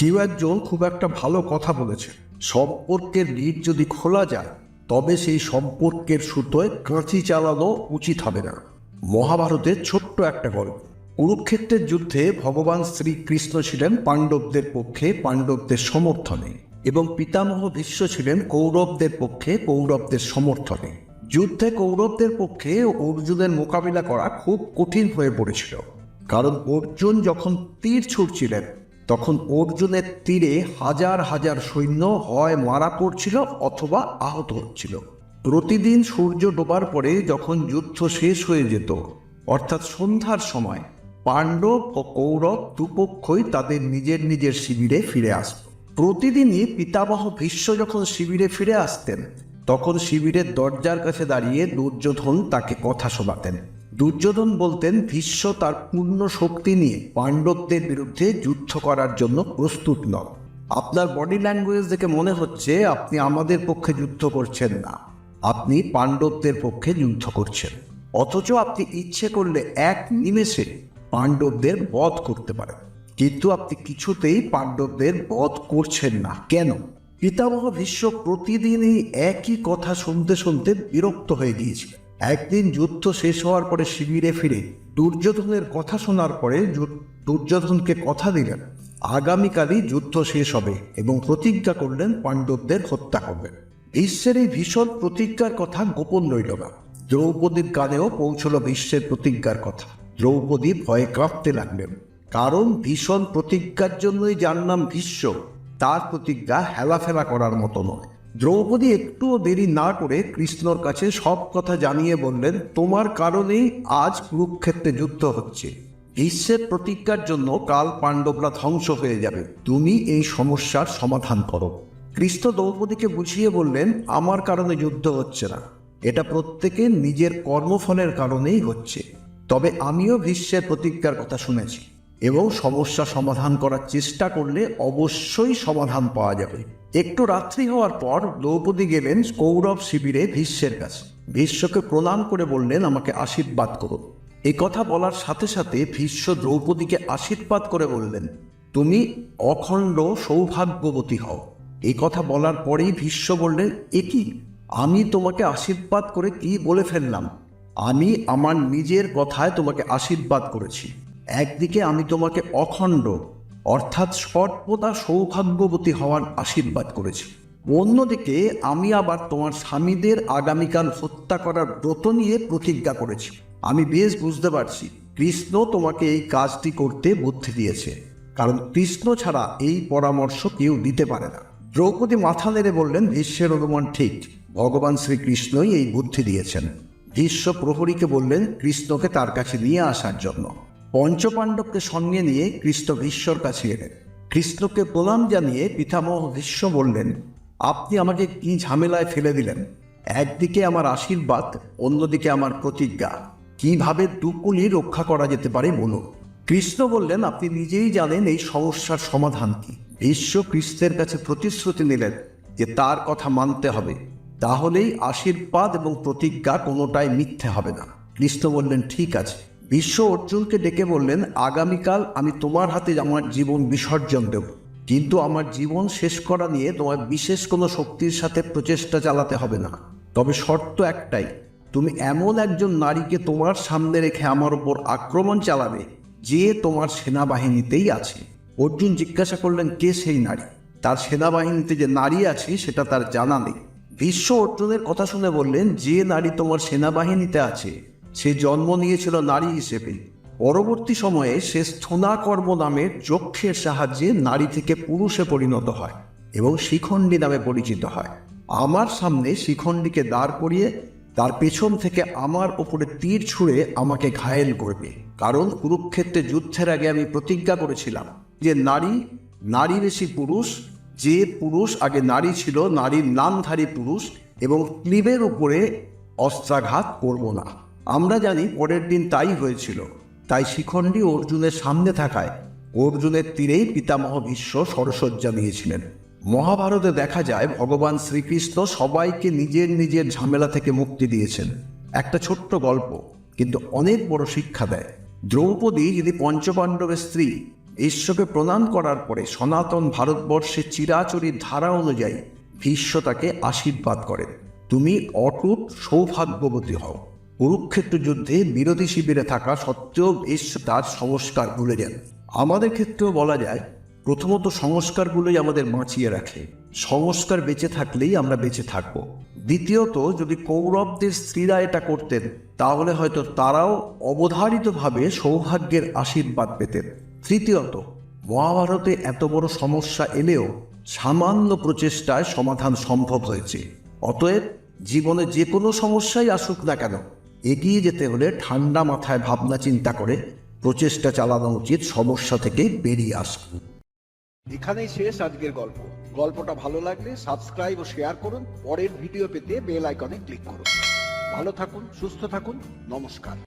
কেউ একজন খুব একটা ভালো কথা বলেছে। সম্পর্কের লিড যদি খোলা যায়, তবে সেই সম্পর্কের সুতোয় কাঁচি চালানো উচিত হবে না। মহাভারতের ছোট্ট একটা গল্প। কুরুক্ষেত্রের যুদ্ধে ভগবান শ্রীকৃষ্ণ ছিলেন পাণ্ডবদের পক্ষে পাণ্ডবদের সমর্থনে এবং পিতামহ ভীষ্ম ছিলেন কৌরবদের পক্ষে কৌরবদের সমর্থনে। যুদ্ধে কৌরবদের পক্ষে অর্জুনের মোকাবিলা করা খুব কঠিন হয়ে পড়েছিল। কারণ অর্জুন যখন তীর ছুটছিলেন তখন অর্জুনের তীরে হাজার হাজার সৈন্য হয় মারা পড়ছিল অথবা আহত হচ্ছিল। প্রতিদিন সূর্য ডোবার পরে যখন যুদ্ধ শেষ হয়ে যেত, অর্থাৎ সন্ধ্যার সময়, পাণ্ডব ও কৌরব দুপক্ষই তাদের নিজের নিজের শিবিরে ফিরে আসত। প্রতিদিনই পিতামহ ভীষ্ম যখন শিবিরে ফিরে আসতেন, তখন শিবিরের দরজার কাছে দাঁড়িয়ে দুর্যোধন তাকে কথা শোনাতেন। দুর্যোধন বলতেন ভীষ্ম তার পূর্ণ শক্তি নিয়ে পাণ্ডবদের বিরুদ্ধে যুদ্ধ করার জন্য প্রস্তুত নন। আপনার বডি ল্যাঙ্গুয়েজ দেখে মনে হচ্ছে আপনি আমাদের পক্ষে যুদ্ধ করছেন না। আপনি পাণ্ডবদের পক্ষে যুদ্ধ করছেন। অথচ আপনি ইচ্ছে করলে এক নিমেষে পাণ্ডবদের বধ করতে পারেন। কিন্তু আপনি কিছুতেই পাণ্ডবদের বধ করছেন না। কেন? পিতামহ ভীষ্ম প্রতিদিনই একই কথা শুনতে শুনতে বিরক্ত হয়ে গিয়েছিল একদিন যুদ্ধ শেষ হওয়ার পরে শিবিরে ফিরে দুর্যোধনের কথা শোনার পরে দুর্যোধনকে কথা দিলেন, আগামীকালই যুদ্ধ শেষ হবে এবং প্রতিজ্ঞা করলেন পাণ্ডবদের হত্যা করবেন ভীষ্মের এই ভীষণ প্রতিজ্ঞার কথা গোপন রইল না। দ্রৌপদীর কানেও পৌঁছল বিশ্বের প্রতিজ্ঞার কথা। দ্রৌপদী ভয়ে কাঁপতে লাগলেন, কারণ ভীষণ প্রতিজ্ঞার জন্যই যার নাম ভীষ্ম তার প্রতিজ্ঞা হেলাফেলা করার মতো নয়। দ্রৌপদী একটুও দেরি না করে কৃষ্ণর কাছে সব কথা জানিয়ে বললেন, তোমার কারণেই আজ কুরুক্ষেত্রে যুদ্ধ হচ্ছে। ভীষ্মের প্রতিজ্ঞার জন্য কাল পাণ্ডবরা ধ্বংস হয়ে যাবে। তুমি এই সমস্যার সমাধান করো। কৃষ্ণ দ্রৌপদীকে বুঝিয়ে বললেন, আমার কারণে যুদ্ধ হচ্ছে না। এটা প্রত্যেকে নিজের কর্মফলের কারণেই হচ্ছে। তবে আমিও ভীষ্মের প্রতিজ্ঞার কথা শুনেছি। এবং সমস্যা সমাধান করার চেষ্টা করলে অবশ্যই সমাধান পাওয়া যাবে। একটু রাত্রি হওয়ার পর দ্রৌপদী গেলেন কৌরব শিবিরে ভীষ্মের কাছে। ভীষ্মকে প্রণাম করে বললেন, আমাকে আশীর্বাদ করুন এই কথা বলার সাথে সাথে ভীষ্ম দ্রৌপদীকে আশীর্বাদ করে বললেন, তুমি অখণ্ড সৌভাগ্যবতী হও। এই কথা বলার পরেই ভীষ্ম বললেন, এ কি? আমি তোমাকে আশীর্বাদ করে কি বলে ফেললাম? আমি আমার নিজের কথায় তোমাকে আশীর্বাদ করেছি। একদিকে আমি তোমাকে অখণ্ড, অর্থাৎ সর্বদা সৌভাগ্যবতী হওয়ার আশীর্বাদ করেছি। অন্যদিকে আমি আবার তোমার স্বামীদের আগামীকাল হত্যা করার ব্রত নিয়ে প্রতিজ্ঞা করেছি। আমি বেশ বুঝতে পারছি, কৃষ্ণ তোমাকে এই কাজটি করতে বুদ্ধি দিয়েছে। কারণ কৃষ্ণ ছাড়া এই পরামর্শ কেউ দিতে পারে না। দ্রৌপদী মাথা নেড়ে বললেন, ভীষ্মের অনুমান ঠিক। ভগবান শ্রীকৃষ্ণই এই বুদ্ধি দিয়েছেন। ভীষ্ম প্রহরীকে বললেন, কৃষ্ণকে তার কাছে নিয়ে আসার জন্য। পঞ্চপাণ্ডবকে সঙ্গে নিয়ে কৃষ্ণ ভীষ্মর কাছে এলেন। কৃষ্ণকে প্রণাম জানিয়ে পিতামহ ভীষ্ম বললেন, আপনি আমাকে কি ঝামেলায় ফেলে দিলেন? একদিকে আমার আশীর্বাদ, অন্যদিকে আমার প্রতিজ্ঞা। কীভাবে দুকুলি রক্ষা করা যেতে পারে বলুন? কৃষ্ণ বললেন, আপনি নিজেই জানেন এই সমস্যার সমাধান কি? ভীষ্ম কৃষ্ণের কাছে প্রতিশ্রুতি নিলেন যে তার কথা মানতে হবে। তাহলেই আশীর্বাদ এবং প্রতিজ্ঞা কোনোটাই মিথ্যে হবে না। কৃষ্ণ বললেন, ঠিক আছে বিশ্ব অর্জুনকে ডেকে বললেন, আগামীকাল আমি তোমার হাতে আমার জীবন বিসর্জন দেব। কিন্তু আমার জীবন শেষ করা নিয়ে তোমার বিশেষ কোনো শক্তির সাথে প্রচেষ্টা চালাতে হবে না। তবে শর্ত একটাই, তুমি এমন একজন নারীকে তোমার সামনে রেখে আমার ওপর আক্রমণ চালাবে, যে তোমার সেনাবাহিনীতেই আছে। অর্জুন জিজ্ঞাসা করলেন, কে সেই নারী? তার সেনাবাহিনীতে যে নারী আছে, সেটা তার জানা নেই। বিশ্ব অর্জুনের কথা শুনে বললেন, যে নারী তোমার সেনাবাহিনীতে আছে সে জন্ম নিয়েছিল নারী হিসেবে। পরবর্তী সময়ে সে স্থনাকর্ম নামের যক্ষের সাহায্যে নারী থেকে পুরুষে পরিণত হয় এবং শিখণ্ডী নামে পরিচিত হয়। আমার সামনে শিখণ্ডীকে দাঁড় করিয়ে তার পেছন থেকে আমার ওপরে তীর ছুঁড়ে আমাকে ঘায়েল করবে। কারণ কুরুক্ষেত্রে যুদ্ধের আগে আমি প্রতিজ্ঞা করেছিলাম যে নারী নারী বেশি পুরুষ, যে পুরুষ আগে নারী ছিল, নারীর নামধারী পুরুষ এবং ক্লিবের উপরে অস্ত্রাঘাত করব না। আমরা জানি পরের দিন তাই হয়েছিল। তাই শিখণ্ডী অর্জুনের সামনে থাকায় অর্জুনের তীরেই পিতামহ ভীষ্ম সরসজ্জা দিয়েছিলেন মহাভারতে দেখা যায় ভগবান শ্রীকৃষ্ণ সবাইকে নিজের নিজের ঝামেলা থেকে মুক্তি দিয়েছেন। একটা ছোট্ট গল্প, কিন্তু অনেক বড় শিক্ষা দেয়। দ্রৌপদী যদি পঞ্চপাণ্ডবের স্ত্রী, ঈশ্বরকে প্রণাম করার পরে সনাতন ভারতবর্ষের চিরাচরির ধারা অনুযায়ী ভীষ্ম তাকে আশীর্বাদ করেন। তুমি অটুট সৌভাগ্যবতী হও। কুরুক্ষেত্র যুদ্ধে বিরোধী শিবিরে থাকা সত্ত্বেও ভীষ্ম তার সংস্কার ভুলে যান। আমাদের ক্ষেত্রেও বলা যায়, প্রথমত সংস্কারগুলোই আমাদের বাঁচিয়ে রাখে। সংস্কার বেঁচে থাকলেই আমরা বেঁচে থাকব। দ্বিতীয়ত, যদি কৌরবদের স্ত্রীরা এটা করতেন, তাহলে হয়তো তারাও অবধারিতভাবে সৌভাগ্যের আশীর্বাদ পেতেন। তৃতীয়ত, মহাভারতে এত বড় সমস্যা এলেও সামান্য প্রচেষ্টায় সমাধান সম্ভব হয়েছে। অতএব জীবনে যে কোনো সমস্যাই আসুক না কেন এগিয়ে যেতে হলে ঠান্ডা মাথায় ভাবনা চিন্তা করে প্রচেষ্টা চালানো উচিত সমস্যা থেকে বেরিয়ে আসুন এখানেই শেষ আজকের গল্প। গল্পটা ভালো লাগলে সাবস্ক্রাইব ও শেয়ার করুন। পরের ভিডিও পেতে বেল আইকনে ক্লিক করুন। ভালো থাকুন, সুস্থ থাকুন। নমস্কার।